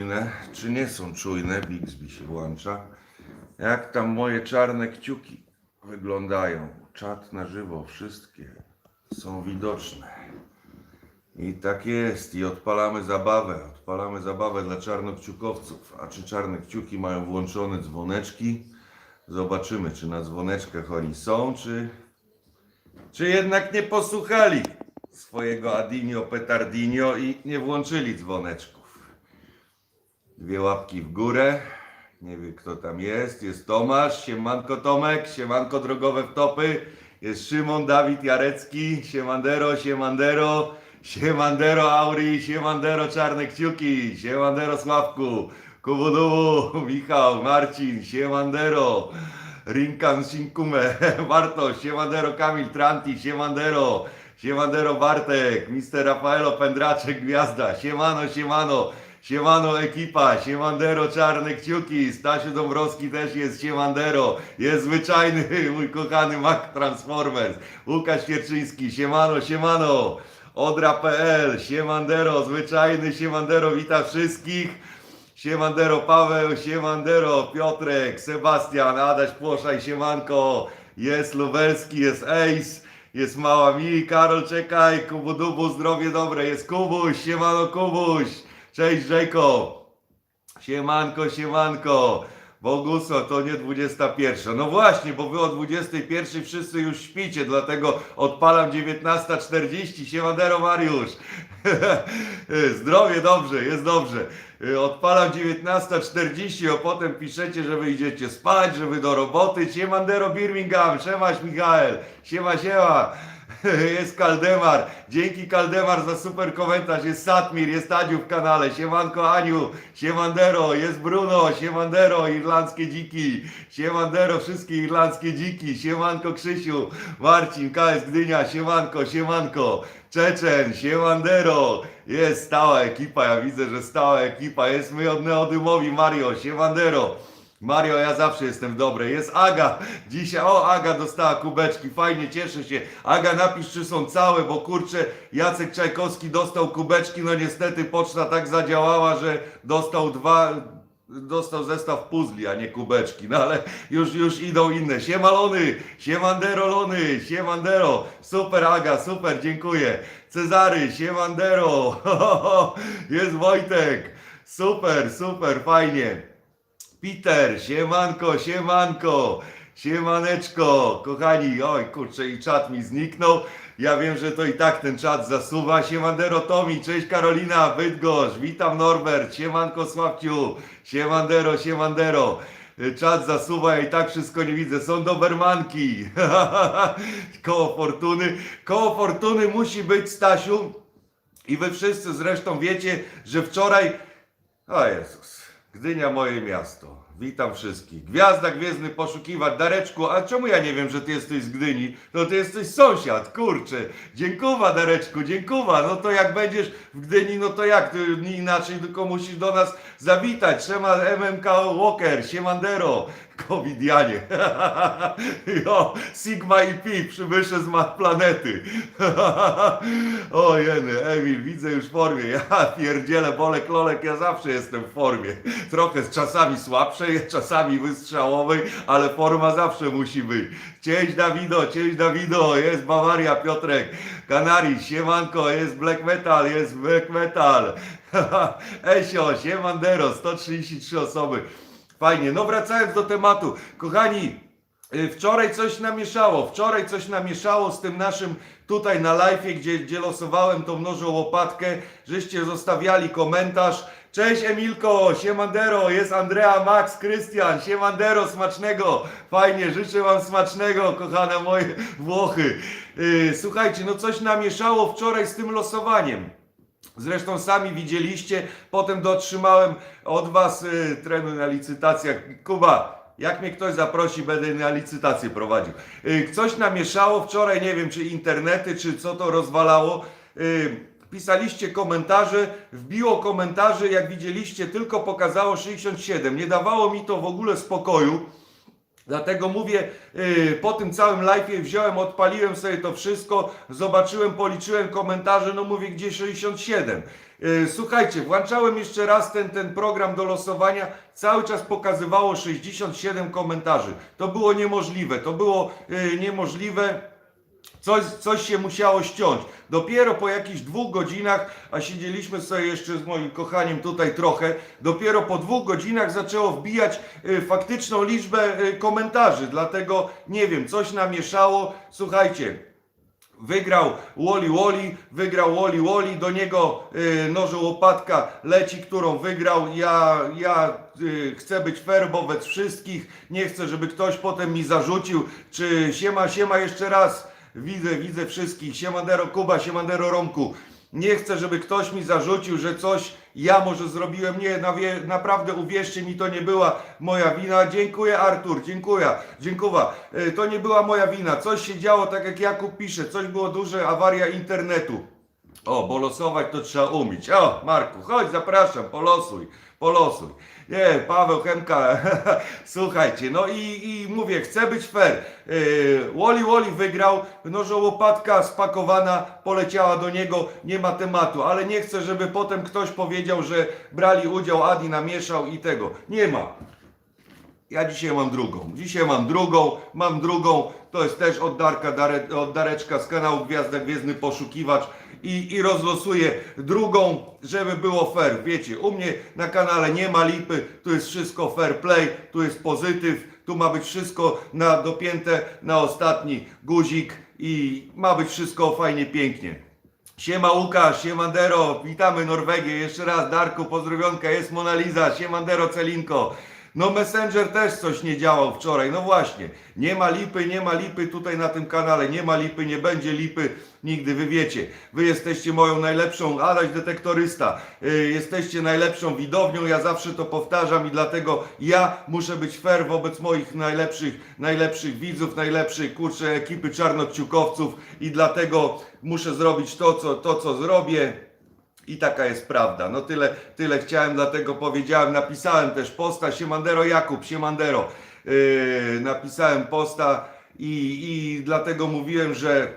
czujne, czy nie są czujne, Bixby się włącza. Jak tam moje czarne kciuki wyglądają? Czat na żywo, wszystkie są widoczne. I tak jest, i odpalamy zabawę, odpalamy zabawę dla czarnokciukowców. A czy czarne kciuki mają włączone dzwoneczki? Zobaczymy, czy na dzwoneczkach oni są, czy, czy jednak nie posłuchali swojego Adinio Petardinio i nie włączyli dzwoneczków. Dwie łapki w górę. Nie wiem kto tam jest. Jest Tomasz, siemanko Tomek, siemanko drogowe wtopy. Jest Szymon, Dawid Jarecki, siemandero, siemandero, siemandero Auri, siemandero Czarne Kciuki, siemandero Sławku, Kubudubu, Michał, Marcin, siemandero. Rinkan Shinkume, Bartosz, siemandero Kamil Tranti, siemandero, siemandero Bartek, Mister Rafaelo Pendraczek, Gwiazda, siemano, siemano, siemano ekipa, siemandero Czarne Kciuki, Stasiu Dąbrowski też jest siemandero, jest zwyczajny mój kochany Mac Transformers, Łukasz Kierczyński, siemano, siemano, Odra.pl, siemandero, zwyczajny siemandero, witam wszystkich. Siemandero Paweł, siemandero Piotrek, Sebastian, Adaś Płoszaj, siemanko, jest Lubelski, jest Ace, jest Mała Mi, Karol czekaj, Kubudubu, zdrowie dobre, jest Kubuś, siemano Kubuś, cześć Jacob, siemanko, siemanko, Boguso, to nie 21. No właśnie, bo wy o 21 wszyscy już śpicie, dlatego odpalam 19.40. Siemandero Mariusz. Zdrowie dobrze, jest dobrze. Odpalam 19.40, a potem piszecie, że wy idziecie spać, że wy do roboty. Siemandero Birmingham, siemaś Michael, siema siema. Jest Kaldemar, dzięki Kaldemar za super komentarz, jest Satmir, jest Adziu w kanale, siemanko Aniu, siemandero, jest Bruno, siemandero, irlandzkie dziki, siemandero, wszystkie irlandzkie dziki, siemanko Krzysiu, Marcin, KS Gdynia, siemanko, siemanko, Czeczen, siemandero, jest stała ekipa, ja widzę, że stała ekipa, jest my od Neodymowi, Mario, siemandero, Mario, ja zawsze jestem dobry. Jest Aga. Dzisiaj, o, Aga dostała kubeczki. Fajnie, cieszę się. Aga, napisz, czy są całe, bo kurczę, Jacek Czajkowski dostał kubeczki. No niestety poczta tak zadziałała, że dostał dwa, dostał zestaw puzli, a nie kubeczki. No ale już, już idą inne. Siemalony, siemandero lony, siemandero. Super Aga, super, dziękuję. Cezary, siemandero. Jest Wojtek. Super, super, fajnie. Peter, siemanko, siemanko, siemaneczko, kochani, oj kurczę i czat mi zniknął, ja wiem, że to i tak ten czat zasuwa, siemandero Tomi, cześć Karolina, Bydgoszcz, witam Norbert, siemanko Sławciu, siemandero, siemandero, czat zasuwa, ja i tak wszystko nie widzę, są dobermanki, koło fortuny, koło fortuny musi być Stasiu. I wy wszyscy zresztą wiecie, że wczoraj, o Jezus, Gdynia moje miasto. Witam wszystkich. Gwiazda Gwiezdny poszukiwać. Dareczku, a czemu ja nie wiem, że ty jesteś z Gdyni? No ty jesteś sąsiad, kurczę. Dziękuwa Dareczku, dziękuwa. No to jak będziesz w Gdyni, no to jak? Ty inaczej tylko musisz do nas zawitać. Trzeba MMK Walker, Siemandero, Covidianie. jo, Sigma i Pi, przybysze z ma planety. o jeny, Emil, widzę już w formie. Ja pierdzielę, Bolek, Lolek, ja zawsze jestem w formie. Trochę z czasami słabszej, czasami wystrzałowej, ale forma zawsze musi być. Cześć Dawido, cześć Dawido, jest Bawaria, Piotrek, Kanarii, siemanko, jest Black Metal, jest Black Metal. Esio, siemandero, 133 osoby. Fajnie, no wracając do tematu. Kochani, y, wczoraj coś namieszało, wczoraj coś namieszało z tym naszym tutaj na live, gdzie, gdzie losowałem tą mnożą łopatkę, żeście zostawiali komentarz. Cześć Emilko, siemandero, jest Andrea, Max, Krystian, siemandero, smacznego, fajnie, życzę wam smacznego, kochane moje Włochy. Yy, słuchajcie, no coś namieszało wczoraj z tym losowaniem. Zresztą sami widzieliście, potem dotrzymałem od was y, trenu na licytacjach. Kuba, jak mnie ktoś zaprosi, będę na licytację prowadził. Y, coś namieszało wczoraj, nie wiem czy internety, czy co to rozwalało. Y, pisaliście komentarze, wbiło komentarzy, jak widzieliście, tylko pokazało 67. Nie dawało mi to w ogóle spokoju. Dlatego mówię, yy, po tym całym live'ie wziąłem, odpaliłem sobie to wszystko, zobaczyłem, policzyłem komentarze, no mówię, gdzie 67. Yy, słuchajcie, włączałem jeszcze raz ten, ten program do losowania, cały czas pokazywało 67 komentarzy. To było niemożliwe, to było yy, niemożliwe. Coś, coś się musiało ściąć. Dopiero po jakichś dwóch godzinach, a siedzieliśmy sobie jeszcze z moim kochaniem tutaj trochę, dopiero po dwóch godzinach zaczęło wbijać y, faktyczną liczbę y, komentarzy. Dlatego nie wiem, coś namieszało. Słuchajcie, Wygrał Woli Woli, wygrał Woli Woli, do niego y, łopatka leci, którą wygrał. Ja, ja y, chcę być fair wobec wszystkich, nie chcę, żeby ktoś potem mi zarzucił, czy siema, siema jeszcze raz, widzę, widzę wszystkich, siemandero Kuba, siemandero Romku. Nie chcę, żeby ktoś mi zarzucił, że coś ja może zrobiłem. Nie, naprawdę uwierzcie mi, to nie była moja wina. Dziękuję Artur, dziękuję, dziękuję. Y, To nie była moja wina. Coś się działo, tak jak Jakub pisze, coś było duże, awaria internetu. O, bo losować to trzeba umieć. O, Marku, chodź, zapraszam, polosuj, polosuj. Nie, Paweł Chemka, słuchajcie, no i, i mówię, chcę być fair. Yy, Woli Woli wygrał, nożo łopatka spakowana, poleciała do niego, nie ma tematu, ale nie chcę, żeby potem ktoś powiedział, że brali udział, Adi namieszał i tego. Nie ma. Ja dzisiaj mam drugą. Dzisiaj mam drugą, mam drugą. To jest też od Darka, Dare, od Dareczka z kanału Gwiazda Gwiezdny Poszukiwacz. I, I rozlosuję drugą, żeby było fair. Wiecie, u mnie na kanale nie ma lipy, tu jest wszystko fair play, tu jest pozytyw, tu ma być wszystko na, dopięte na ostatni guzik i ma być wszystko fajnie, pięknie. Siema Łukasz, siemandero, witamy Norwegię, jeszcze raz Darku, pozdrowionka, jest Monaliza, siemandero Celinko. No Messenger też coś nie działał wczoraj, no właśnie, nie ma lipy, nie ma lipy tutaj na tym kanale, nie ma lipy, nie będzie lipy, nigdy, wy wiecie, wy jesteście moją najlepszą, Adaś detektorysta, yy, jesteście najlepszą widownią, ja zawsze to powtarzam i dlatego ja muszę być fair wobec moich najlepszych, najlepszych widzów, najlepszych, kurczę, ekipy czarnokciukowców i dlatego muszę zrobić to, co, to, co zrobię. I taka jest prawda. No tyle, tyle chciałem, dlatego powiedziałem, napisałem też posta, Siemandero Jakub, Siemandero. Yy, napisałem posta i, i dlatego mówiłem, że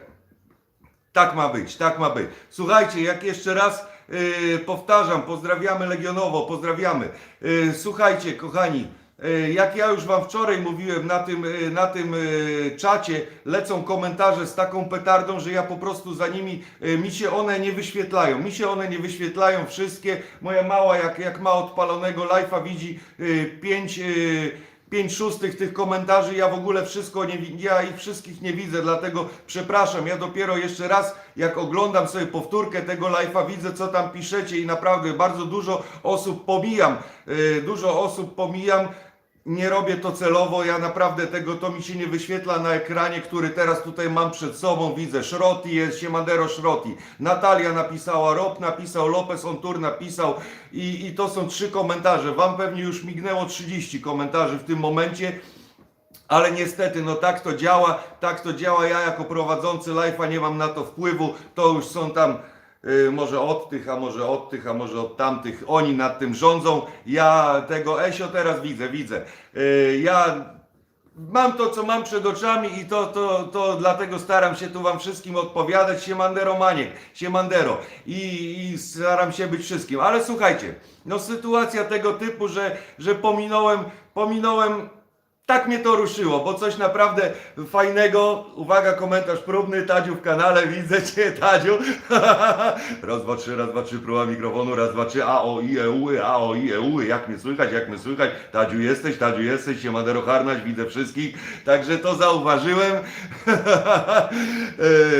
tak ma być, tak ma być. Słuchajcie, jak jeszcze raz yy, powtarzam, pozdrawiamy Legionowo, pozdrawiamy. Yy, słuchajcie, kochani, jak ja już Wam wczoraj mówiłem na tym, yy, na tym yy, czacie, lecą komentarze z taką petardą, że ja po prostu za nimi, mi się one nie wyświetlają. Mi się one nie wyświetlają wszystkie. Moja mała, jak, jak ma odpalonego live'a, widzi pięć. Yy, pięć szóstych tych komentarzy, ja w ogóle wszystko nie ja ich wszystkich nie widzę, dlatego przepraszam, ja dopiero jeszcze raz, jak oglądam sobie powtórkę tego live'a, widzę co tam piszecie i naprawdę bardzo dużo osób pomijam, yy, dużo osób pomijam, nie robię to celowo, ja naprawdę tego, to mi się nie wyświetla na ekranie, który teraz tutaj mam przed sobą, widzę, Szroti jest, Siemandero Szroti, Natalia napisała, Rob napisał, Lopez Ontur napisał i, i to są trzy komentarze, wam pewnie już mignęło 30 komentarzy w tym momencie, ale niestety, no tak to działa, tak to działa. Ja jako prowadzący live'a nie mam na to wpływu. To już są tam może od tych, a może od tych, a może od tamtych. Oni nad tym rządzą. Ja tego Esio teraz widzę, widzę. Y, ja mam to, co mam przed oczami i to, to, to dlatego staram się tu wam wszystkim odpowiadać. Siemandero Maniek, Siemandero. I, I staram się być wszystkim. Ale słuchajcie, no sytuacja tego typu, że, że pominąłem, pominąłem tak mnie to ruszyło, bo coś naprawdę fajnego. Uwaga, komentarz próbny, Tadziu w kanale, widzę Cię, Tadziu. raz, dwa, trzy, raz, dwa, trzy, próba mikrofonu, raz, dwa, trzy, a o i e, u, a o i e, u, jak mnie słychać, jak mnie słychać. Tadziu jesteś, Tadziu jesteś, Siemandero Harnaś, widzę wszystkich. Także to zauważyłem.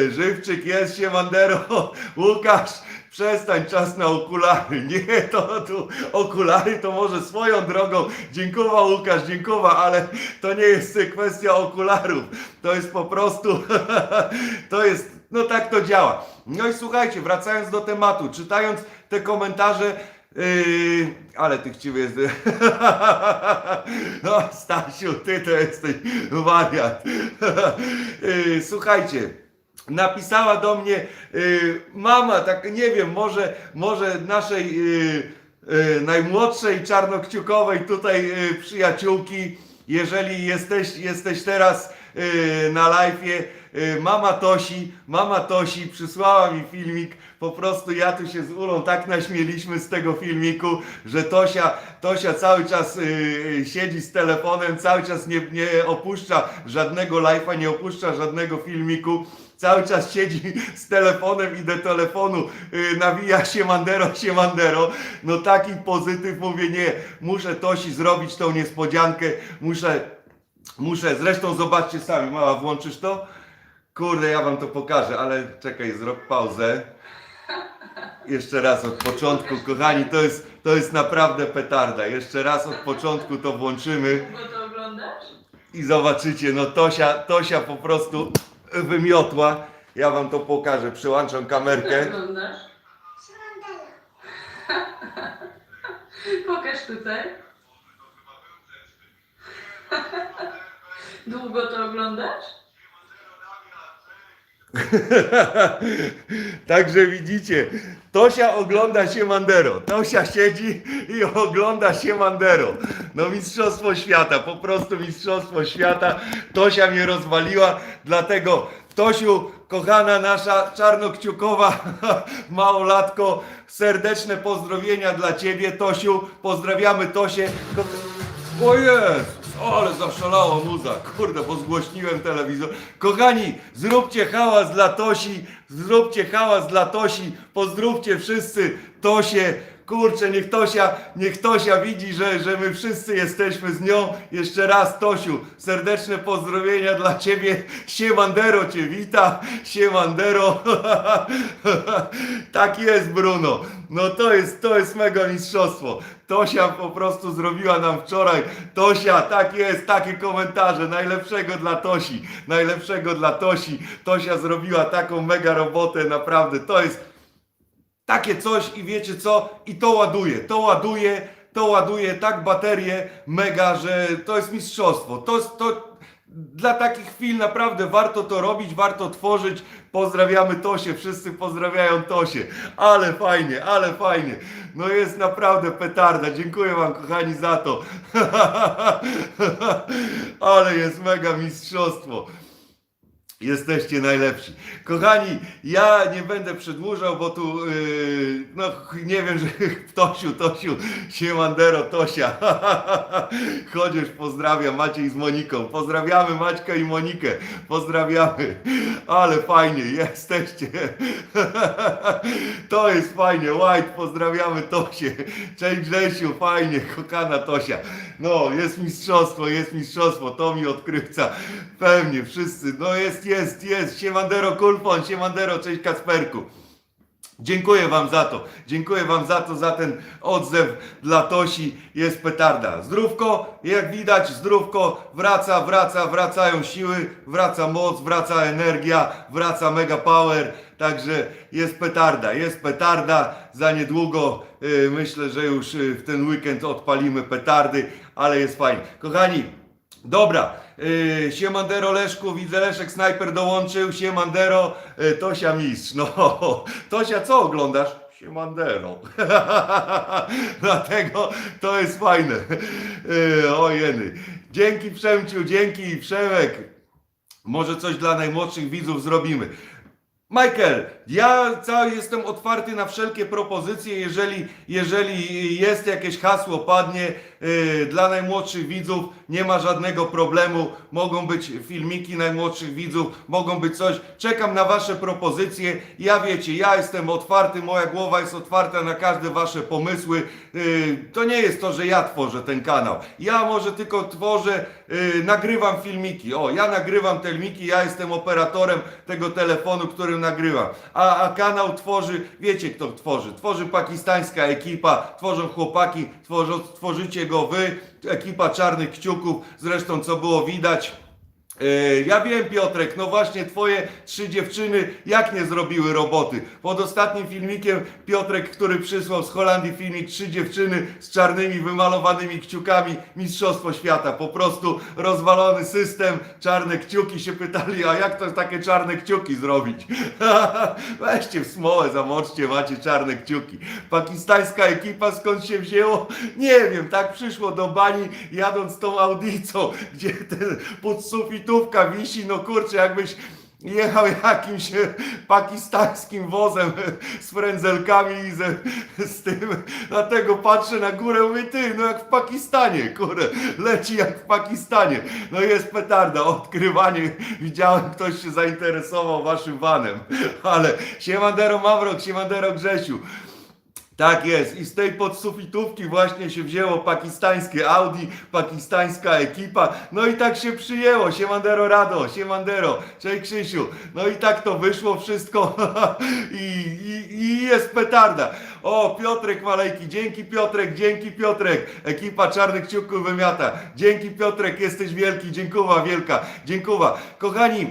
E, Żywczyk jest, Siemandero, Łukasz. Przestań, czas na okulary. Nie, to tu okulary to może swoją drogą. Dziękuję Łukasz, dziękuję, ale to nie jest kwestia okularów. To jest po prostu, to jest, no tak to działa. No i słuchajcie, wracając do tematu, czytając te komentarze, Yy, ale ty chciwy jest. No, Stasiu, ty to jesteś wariat. Yy, słuchajcie. Napisała do mnie yy, mama, tak nie wiem, może, może naszej yy, yy, najmłodszej czarnokciukowej tutaj przyjaciółki jeżeli jesteś, jesteś teraz na live'ie, mama Tosi, mama Tosi przysłała mi filmik, po prostu ja tu się z Ulą tak naśmieliśmy z tego filmiku, że Tosia, Tosia cały czas yy, siedzi z telefonem, cały czas nie, nie opuszcza żadnego live'a, nie opuszcza żadnego filmiku. Cały czas siedzi z telefonem i do telefonu yy, nawija się Mandero, się Mandero. No taki pozytyw, mówię nie, muszę Tosi zrobić tą niespodziankę, muszę, muszę, zresztą zobaczcie sami, mała włączysz to? Kurde, ja wam to pokażę, ale czekaj, zrób pauzę. Jeszcze raz od początku, kochani, to jest, to jest naprawdę petarda. Jeszcze raz od początku to włączymy Bo to oglądasz? i zobaczycie, no Tosia, Tosia po prostu wymiotła. Ja wam to pokażę, przyłączam kamerkę. Co? Pokaż tutaj. Długo to oglądasz? Także widzicie, Tosia ogląda się Mandero. Tosia siedzi i ogląda się Mandero. No mistrzostwo świata, po prostu mistrzostwo świata. Tosia mnie rozwaliła, dlatego Tosiu, kochana nasza czarnokciukowa małolatko, serdeczne pozdrowienia dla Ciebie, Tosiu. Pozdrawiamy Tosię. O jest! Ale zaszalała muza, kurde, bo zgłośniłem telewizor. Kochani, zróbcie hałas dla Tosi, zróbcie hałas dla Tosi, pozdrówcie wszyscy Tosię. Kurczę, niech Tosia, niech Tosia widzi, że, że my wszyscy jesteśmy z nią. Jeszcze raz, Tosiu, serdeczne pozdrowienia dla Ciebie. Siemandero Cię wita, Siemandero. tak jest, Bruno. No to jest, to jest mega mistrzostwo. Tosia po prostu zrobiła nam wczoraj. Tosia, tak jest, takie komentarze. Najlepszego dla Tosi. Najlepszego dla Tosi. Tosia zrobiła taką mega robotę, naprawdę. To jest takie coś i wiecie co? I to ładuje, to ładuje, to ładuje tak baterię mega, że to jest mistrzostwo. To, to dla takich chwil naprawdę warto to robić, warto tworzyć. Pozdrawiamy Tosię, wszyscy pozdrawiają Tosię. Ale fajnie, ale fajnie. No jest naprawdę petarda. Dziękuję wam kochani za to. ale jest mega mistrzostwo. Jesteście najlepsi. Kochani, ja nie będę przedłużał, bo tu, yy, no nie wiem, że Tosiu, Tosiu, Siemandero, Tosia. Chodzisz, pozdrawiam Maciej z Moniką. Pozdrawiamy Maćka i Monikę. Pozdrawiamy. Ale fajnie, jesteście. To jest fajnie. White, pozdrawiamy Tosię. Cześć Grzesiu, fajnie, kochana Tosia. No, jest mistrzostwo, jest mistrzostwo. To mi odkrywca. Pewnie, wszyscy. No jest, jest, jest. Siemandero Kulfon, Siemandero, cześć Kasperku. Dziękuję Wam za to. Dziękuję Wam za to, za ten odzew dla Tosi. Jest petarda. Zdrówko, jak widać, zdrówko wraca, wraca, wracają siły, wraca moc, wraca energia, wraca mega power. Także jest petarda, jest petarda. Za niedługo y, myślę, że już y, w ten weekend odpalimy petardy, ale jest fajnie. Kochani, Dobra, yy, Siemandero Leszku, widzę Leszek Snajper dołączył, Siemandero, yy, Tosia Mistrz, no, Tosia co oglądasz? Siemandero, dlatego to jest fajne, yy, o jeny, dzięki Przemciu, dzięki Przemek, może coś dla najmłodszych widzów zrobimy. Michael, ja cały jestem otwarty na wszelkie propozycje, jeżeli, jeżeli jest jakieś hasło padnie dla najmłodszych widzów, nie ma żadnego problemu, mogą być filmiki najmłodszych widzów, mogą być coś, czekam na wasze propozycje, ja wiecie, ja jestem otwarty, moja głowa jest otwarta na każde wasze pomysły, yy, to nie jest to, że ja tworzę ten kanał, ja może tylko tworzę, yy, nagrywam filmiki, o, ja nagrywam te filmiki, ja jestem operatorem tego telefonu, którym nagrywam, a, a kanał tworzy, wiecie kto tworzy, tworzy pakistańska ekipa, tworzą chłopaki, tworzą, tworzycie go wy, ekipa czarnych kciuków, zresztą co było widać, Ja wiem, Piotrek, no właśnie twoje trzy dziewczyny jak nie zrobiły roboty. Pod ostatnim filmikiem Piotrek, który przysłał z Holandii filmik trzy dziewczyny z czarnymi wymalowanymi kciukami Mistrzostwo Świata. Po prostu rozwalony system, czarne kciuki się pytali, a jak to takie czarne kciuki zrobić? Weźcie w smołę, zamoczcie, macie czarne kciuki. Pakistańska ekipa skąd się wzięło? Nie wiem, tak przyszło do bani jadąc tą audicą, gdzie ten podsufitówka wisi, no kurczę, jakbyś jechał jakimś e, pakistańskim wozem e, z frędzelkami i ze, z tym, dlatego patrzę na górę, mówię, ty, no jak w Pakistanie, kurde, leci jak w Pakistanie, no jest petarda, odkrywanie, widziałem, ktoś się zainteresował waszym vanem, ale siemandero Mawrok, siemandero Grzesiu, tak jest. I z tej podsufitówki właśnie się wzięło pakistańskie Audi, pakistańska ekipa. No i tak się przyjęło. Siemandero Rado, siemandero, cześć Krzysiu. No i tak to wyszło wszystko I, i, i jest petarda. O, Piotrek Malejki, dzięki Piotrek, dzięki Piotrek. Ekipa Czarnych Kciuków wymiata. Dzięki Piotrek, jesteś wielki, dziękuwa wielka, dziękuwa. Kochani,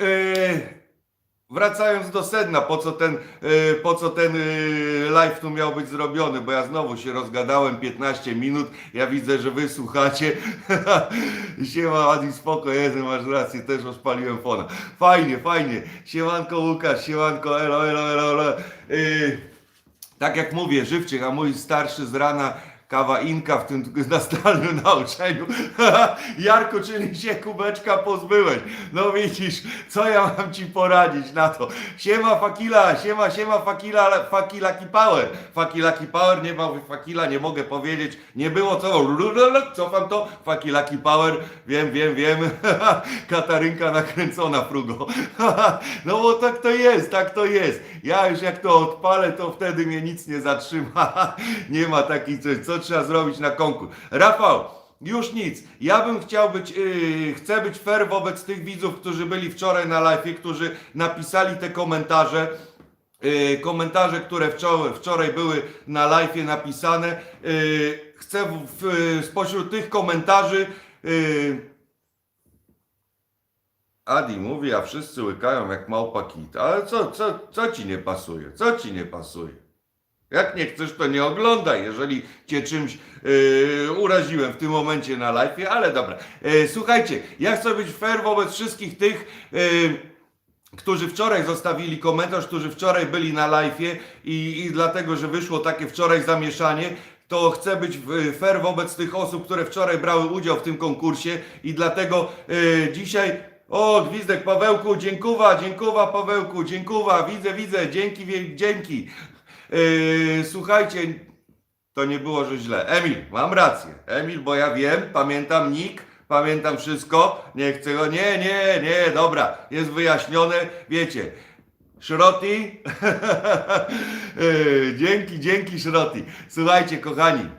yy, Wracając do sedna, po co ten, y, po co ten y, live tu miał być zrobiony, bo ja znowu się rozgadałem 15 minut, ja widzę, że wy słuchacie. Siema Adi, spoko, jeden, masz rację, też rozpaliłem fona. Fajnie, fajnie. Siemanko Łukasz, siemanko, elo, elo, elo, elo. Y, tak jak mówię, żywczyk, a mój starszy z rana kawa inka w tym nastralnym nauczeniu. Jarku, czyli się kubeczka pozbyłeś. No widzisz, co ja mam ci poradzić na to? Siema Fakila, siema, siema Fakila, ale Fakilaki Power. Fakilaki Power, nie ma Fakila, nie mogę powiedzieć. Nie było co, cofam to. Fakilaki Power, wiem, wiem, wiem. Katarynka nakręcona frugo. no bo tak to jest, tak to jest. Ja już jak to odpalę, to wtedy mnie nic nie zatrzyma. nie ma takiej coś, co trzeba zrobić na konkurs. Rafał, już nic. Ja bym chciał być, yy, chcę być fair wobec tych widzów, którzy byli wczoraj na live, którzy napisali te komentarze. Yy, komentarze, które wczoraj, wczoraj były na live napisane. Yy, chcę w, w, spośród tych komentarzy yy, Adi mówi, a wszyscy łykają jak małpa kit. Ale co, co, co ci nie pasuje? Co ci nie pasuje? Jak nie chcesz, to nie oglądaj, jeżeli cię czymś yy, uraziłem w tym momencie na live, ale dobra. Yy, słuchajcie, ja chcę być fair wobec wszystkich tych, yy, którzy wczoraj zostawili komentarz, którzy wczoraj byli na live i, i dlatego, że wyszło takie wczoraj zamieszanie, to chcę być w- fair wobec tych osób, które wczoraj brały udział w tym konkursie i dlatego yy, dzisiaj o, gwizdek Pawełku, dziękuwa, dziękuwa Pawełku, dziękuwa, widzę, widzę, dzięki, dzięki. Yy, słuchajcie, to nie było, że źle. Emil, mam rację. Emil, bo ja wiem, pamiętam nick, pamiętam wszystko. Nie chcę go. Nie, nie, nie, dobra. Jest wyjaśnione. Wiecie. Szroti. Yy, dzięki, dzięki Szroti. Słuchajcie, kochani.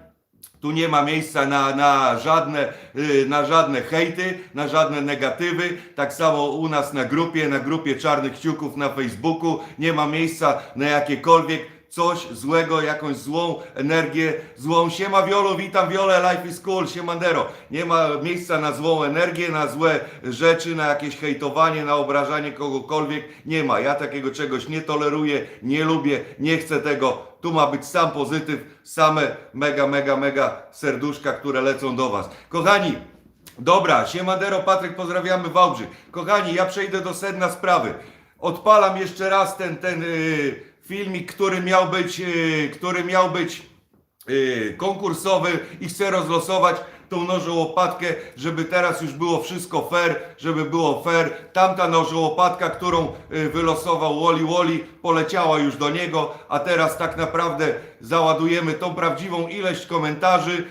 Tu nie ma miejsca na, na, żadne, yy, na żadne hejty, na żadne negatywy. Tak samo u nas na grupie, na grupie Czarnych Kciuków na Facebooku. Nie ma miejsca na jakiekolwiek coś złego, jakąś złą energię, złą. Siema Wiolo, witam Wiole, life is cool, siemandero. Nie ma miejsca na złą energię, na złe rzeczy, na jakieś hejtowanie, na obrażanie kogokolwiek. Nie ma. Ja takiego czegoś nie toleruję, nie lubię, nie chcę tego. Tu ma być sam pozytyw, same mega, mega, mega serduszka, które lecą do Was. Kochani, dobra, siemadero, Patryk, pozdrawiamy Wałbrzych. Kochani, ja przejdę do sedna sprawy. Odpalam jeszcze raz ten, ten yy, filmik, który miał być, yy, który miał być yy, konkursowy i chcę rozlosować tą nożą łopatkę, żeby teraz już było wszystko fair, żeby było fair. Tamta nożą łopatka, którą yy, wylosował Woli Woli, poleciała już do niego, a teraz tak naprawdę załadujemy tą prawdziwą ilość komentarzy.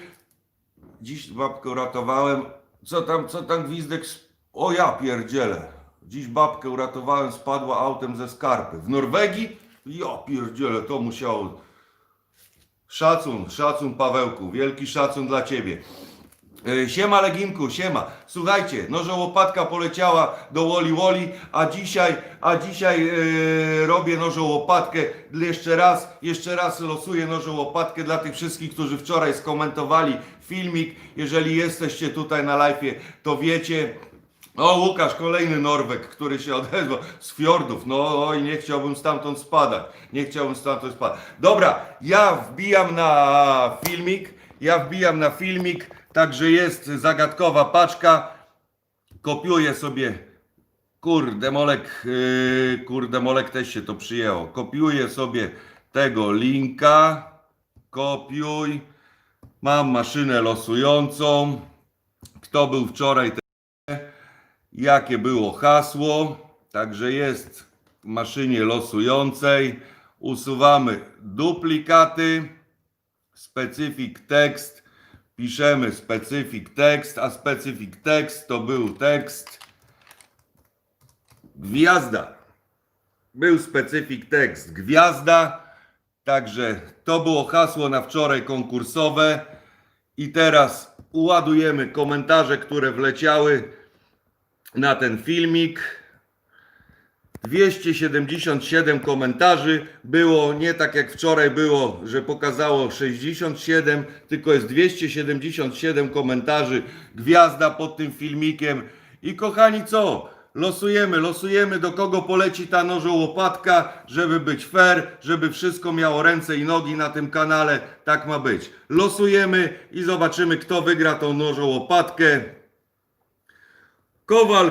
Dziś babkę uratowałem. Co tam, co tam gwizdek? O ja pierdzielę. Dziś babkę uratowałem, spadła autem ze skarpy. W Norwegii? Ja pierdzielę, to musiało... Szacun, szacun Pawełku, wielki szacun dla Ciebie. E, Siema Leginku, siema. Słuchajcie, noże łopatka poleciała do Woli Woli, a dzisiaj, a dzisiaj e, robię noże łopatkę jeszcze raz, jeszcze raz losuję noże łopatkę dla tych wszystkich, którzy wczoraj skomentowali filmik. Jeżeli jesteście tutaj na live, to wiecie, O, Łukasz, kolejny Norweg, który się odezwał z fiordów. No oj, nie chciałbym stamtąd spadać. Nie chciałbym stamtąd spadać. Dobra, ja wbijam na filmik. Ja wbijam na filmik. Także jest zagadkowa paczka. Kopiuję sobie. Kurde, Molek, yy, kurde, Molek też się to przyjęło. Kopiuję sobie tego linka. Kopiuj. Mam maszynę losującą. Kto był wczoraj, jakie było hasło. Także jest w maszynie losującej. Usuwamy duplikaty. Specific text. Piszemy specific text, a specific text to był tekst gwiazda. Był specific text gwiazda. Także to było hasło na wczoraj konkursowe. I teraz uładujemy komentarze, które wleciały na ten filmik. 277 komentarzy było nie tak jak wczoraj było, że pokazało 67, tylko jest 277 komentarzy, gwiazda pod tym filmikiem. I kochani, co? Losujemy, losujemy do kogo poleci ta nożołopatka, żeby być fair, żeby wszystko miało ręce i nogi na tym kanale. Tak ma być. Losujemy i zobaczymy, kto wygra tą nożołopatkę. Kowal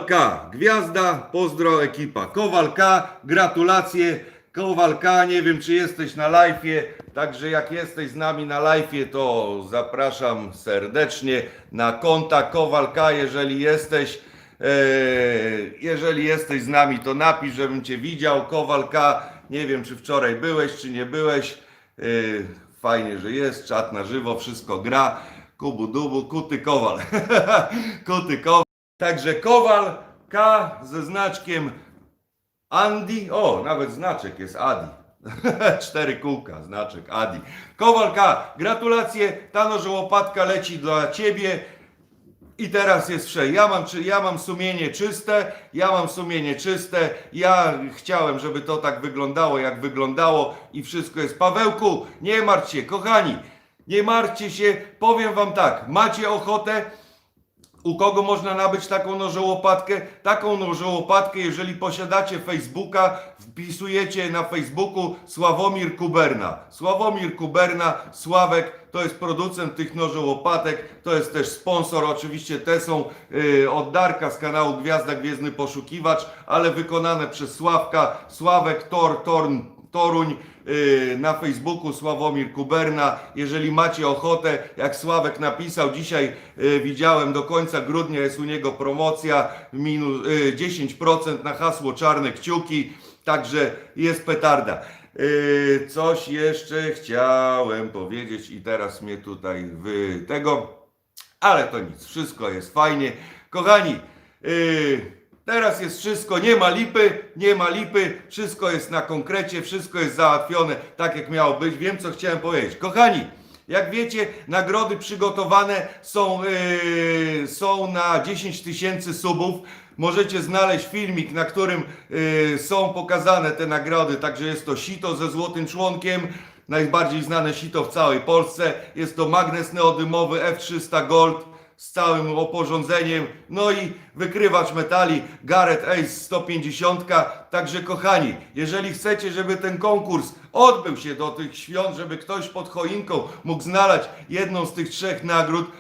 K, gwiazda, pozdro ekipa. Kowal K, gratulacje. Kowal K, nie wiem czy jesteś na live'ie, także jak jesteś z nami na live'ie, to zapraszam serdecznie na konta Kowal K, jeżeli jesteś. e, jeżeli jesteś z nami, to napisz, żebym Cię widział. Kowal K, nie wiem czy wczoraj byłeś, czy nie byłeś. E, fajnie, że jest, czat na żywo, wszystko gra. Kubu dubu, kuty kowal. kuty kowal. Także Kowal K ze znaczkiem Andy. O, nawet znaczek jest Adi. Cztery kółka, znaczek Adi. Kowal K, gratulacje. Ta nożołopatka leci dla Ciebie. I teraz jest wsze. Ja mam, czy, ja mam sumienie czyste, ja mam sumienie czyste. Ja chciałem, żeby to tak wyglądało, jak wyglądało i wszystko jest. Pawełku, nie martw się, kochani, nie martwcie się. Powiem Wam tak, macie ochotę, u kogo można nabyć taką nożołopatkę? Taką nożołopatkę, jeżeli posiadacie Facebooka, wpisujecie na Facebooku Sławomir Kuberna. Sławomir Kuberna, Sławek, to jest producent tych nożołopatek, to jest też sponsor, oczywiście te są yy, od Darka z kanału Gwiazda Gwiezdny Poszukiwacz, ale wykonane przez Sławka, Sławek, Tor, Torn, Toruń, na Facebooku Sławomir Kuberna. Jeżeli macie ochotę, jak Sławek napisał, dzisiaj yy, widziałem, do końca grudnia jest u niego promocja, minus, yy, 10% na hasło czarne kciuki, także jest petarda. Coś jeszcze chciałem powiedzieć i teraz mnie tutaj wy tego, ale to nic, wszystko jest fajnie. Kochani, teraz jest wszystko, nie ma lipy, nie ma lipy, wszystko jest na konkrecie, wszystko jest załatwione tak jak miało być. Wiem co chciałem powiedzieć. Kochani, jak wiecie, nagrody przygotowane są, yy, są na 10 tysięcy subów. Możecie znaleźć filmik, na którym yy, są pokazane te nagrody. Także jest to sito ze złotym członkiem. Najbardziej znane sito w całej Polsce. Jest to magnes neodymowy F300 Gold z całym oporządzeniem. No i wykrywacz metali Garrett Ace 150. Także kochani, jeżeli chcecie, żeby ten konkurs odbył się do tych świąt, żeby ktoś pod choinką mógł znaleźć jedną z tych trzech nagród,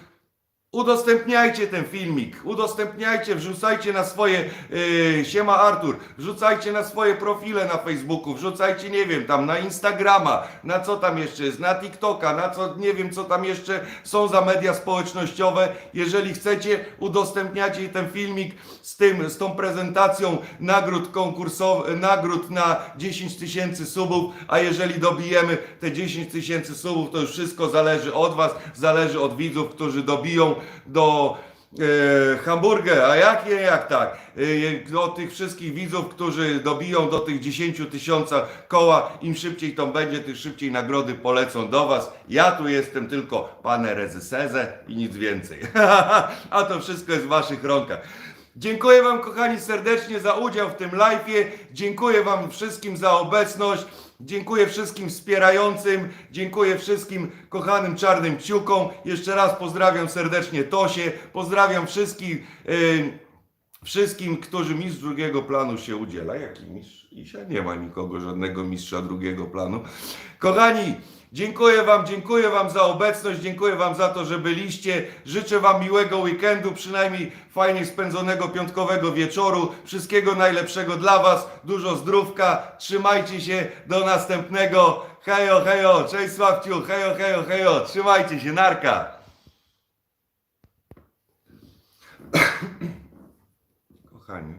Udostępniajcie ten filmik, udostępniajcie, wrzucajcie na swoje, yy, siema Artur, wrzucajcie na swoje profile na Facebooku, wrzucajcie, nie wiem, tam na Instagrama, na co tam jeszcze jest, na TikToka, na co, nie wiem, co tam jeszcze są za media społecznościowe. Jeżeli chcecie, udostępniacie ten filmik z tym, z tą prezentacją nagród konkursowych, nagród na 10 tysięcy subów, a jeżeli dobijemy te 10 tysięcy subów, to już wszystko zależy od Was, zależy od widzów, którzy dobiją do e, a jak nie, jak tak, e, do tych wszystkich widzów, którzy dobiją do tych 10 tysiąca koła, im szybciej to będzie, tym szybciej nagrody polecą do Was. Ja tu jestem tylko pane rezyserze i nic więcej. a to wszystko jest w Waszych rękach. Dziękuję Wam, kochani, serdecznie za udział w tym live'ie. Dziękuję Wam wszystkim za obecność. Dziękuję wszystkim wspierającym. Dziękuję wszystkim kochanym czarnym kciukom. Jeszcze raz pozdrawiam serdecznie Tosię. Pozdrawiam wszystkich. Yy, Wszystkim, którzy mistrz drugiego planu się udziela, jaki mistrz? Się nie ma nikogo, żadnego mistrza drugiego planu. Kochani, dziękuję Wam, dziękuję Wam za obecność, dziękuję Wam za to, że byliście. Życzę Wam miłego weekendu, przynajmniej fajnie spędzonego piątkowego wieczoru. Wszystkiego najlepszego dla Was, dużo zdrówka, trzymajcie się, do następnego. Hejo, hejo, cześć Sławciu, hejo, hejo, hejo, trzymajcie się, narka. Kochani.